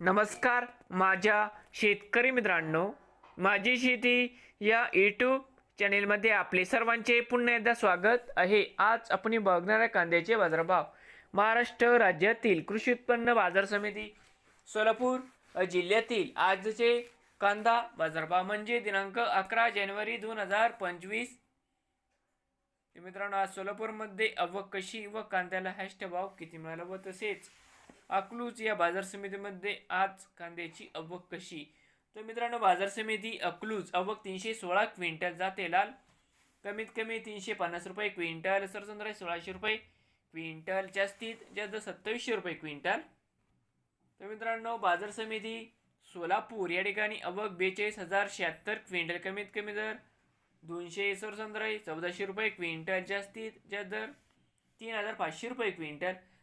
नमस्कार माझ्या शेतकरी मित्रांनो. माझी शेती या यूट्यूब चॅनेलमध्ये आपले सर्वांचे पुन्हा एकदा स्वागत आहे. आज आपण बघणार आहे कांद्याचे बाजारभाव. महाराष्ट्र राज्यातील कृषी उत्पन्न बाजार समिती सोलापूर जिल्ह्यातील आजचे कांदा बाजारभाव म्हणजे दिनांक अकरा जानेवारी दोन हजार पंचवीस. मित्रांनो आज सोलापूरमध्ये अव कशी व कांद्याला हॅश्ट भाव किती मिळाला व तसेच अकलूज या बाजार समितीमध्ये आज कांद्याची अवक कशी? तर मित्रांनो बाजार समिती अकलूज अवक तीनशे सोळा क्विंटल जाते लाल. कमीत कमी तीनशे पन्नास रुपये क्विंटल. सरसंद्रा सोळाशे रुपये क्विंटल. जास्तीत जास्त सत्तावीसशे रुपये क्विंटल. तर मित्रांनो बाजार समिती सोलापूर या ठिकाणी अवक बेचाळीस हजार शहात्तर क्विंटल. कमीत कमी दर दोनशे सरसंद्रा चौदाशे रुपये क्विंटल. जास्तीत जास्त दर तीन हजार पाचशे रुपये क्विंटल.